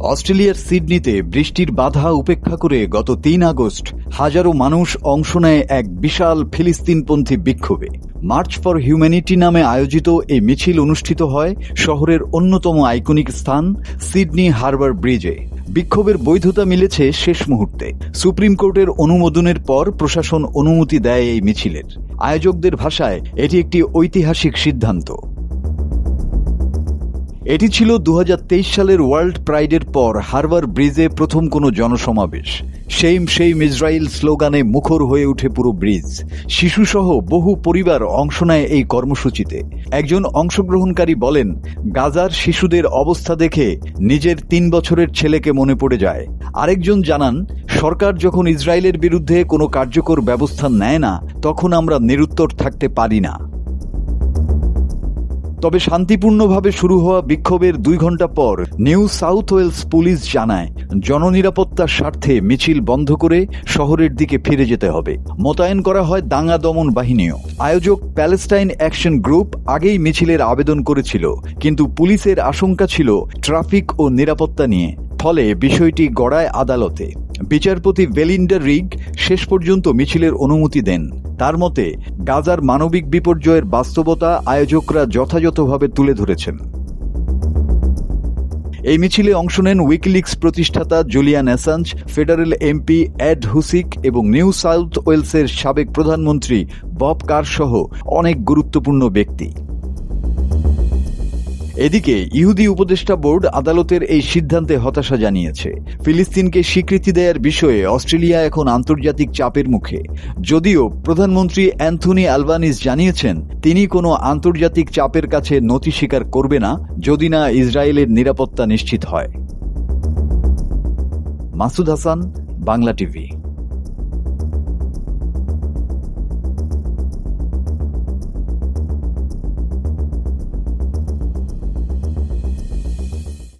অস্ট্রেলিয়ার সিডনিতে বৃষ্টির বাধা উপেক্ষা করে গত তিন আগস্ট হাজারো মানুষ অংশ নেয় এক বিশাল ফিলিস্তিনপন্থী বিক্ষোভে। মার্চ ফর হিউম্যানিটি নামে আয়োজিত এই মিছিল অনুষ্ঠিত হয় শহরের অন্যতম আইকনিক স্থান, সিডনি হারবার ব্রিজে। বিক্ষোভের বৈধতা মিলেছে শেষ মুহূর্তে। সুপ্রিম কোর্টের অনুমোদনের পর প্রশাসন অনুমতি দেয় এই মিছিলের। আয়োজকদের ভাষায়, এটি একটি ঐতিহাসিক সিদ্ধান্ত। এটি ছিল দু হাজার তেইশ সালের ওয়ার্ল্ড প্রাইডের পর হারবার ব্রিজে প্রথম কোনো জনসমাবেশ। সেইম সেইম ইসরায়েল স্লোগানে মুখর হয়ে ওঠে পুরো ব্রিজ। শিশুসহ বহু পরিবার অংশ নেয় এই কর্মসূচিতে। একজন অংশগ্রহণকারী বলেন, গাজার শিশুদের অবস্থা দেখে নিজের তিন বছরের ছেলেকে মনে পড়ে যায়। আরেকজন জানান, সরকার যখন ইসরায়েলের বিরুদ্ধে কোনো কার্যকর ব্যবস্থা নেয় না, তখন আমরা নিরুত্তর থাকতে পারি না। তবে শান্তিপূর্ণভাবে শুরু হওয়া বিক্ষোভের দুই ঘণ্টা পর নিউ সাউথ ওয়েলস পুলিশ জানায়, জননিরাপত্তার স্বার্থে মিছিল বন্ধ করে শহরের দিকে ফিরে যেতে হবে। মোতায়েন করা হয় দাঙ্গা দমন বাহিনীও। আয়োজক প্যালেস্টাইন অ্যাকশন গ্রুপ আগেই মিছিলের আবেদন করেছিল, কিন্তু পুলিশের আশঙ্কা ছিল ট্রাফিক ও নিরাপত্তা নিয়ে। ফলে বিষয়টি গড়ায় আদালতে। বিচারপতি বেলিন্ডার রিগ শেষ পর্যন্ত মিছিলের অনুমতি দেন। তার মতে, গাজার মানবিক বিপর্যয়ের বাস্তবতা আয়োজকরা যথাযথভাবে তুলে ধরেছেন। এই মিছিলে অংশ নেন উইকিলিক্স প্রতিষ্ঠাতা Julian Assange, federal MP Ed Husic এবং নিউ সাউথ ওয়েলসের সাবেক প্রধানমন্ত্রী বব কার সহ অনেক গুরুত্বপূর্ণ ব্যক্তি। এদিকে ইহুদি উপদেষ্টা বোর্ড আদালতের এই সিদ্ধান্তে হতাশা জানিয়েছে। ফিলিস্তিনকে স্বীকৃতি দেওয়ার বিষয়ে অস্ট্রেলিয়া এখন আন্তর্জাতিক চাপের মুখে। যদিও প্রধানমন্ত্রী অ্যান্থনি আলবানিস জানিয়েছেন, তিনি কোনো আন্তর্জাতিক চাপের কাছে নথি স্বীকার করবে না, যদি না ইসরায়েলের নিরাপত্তা নিশ্চিত হয়। মাসুদ হাসান, বাংলা টিভি।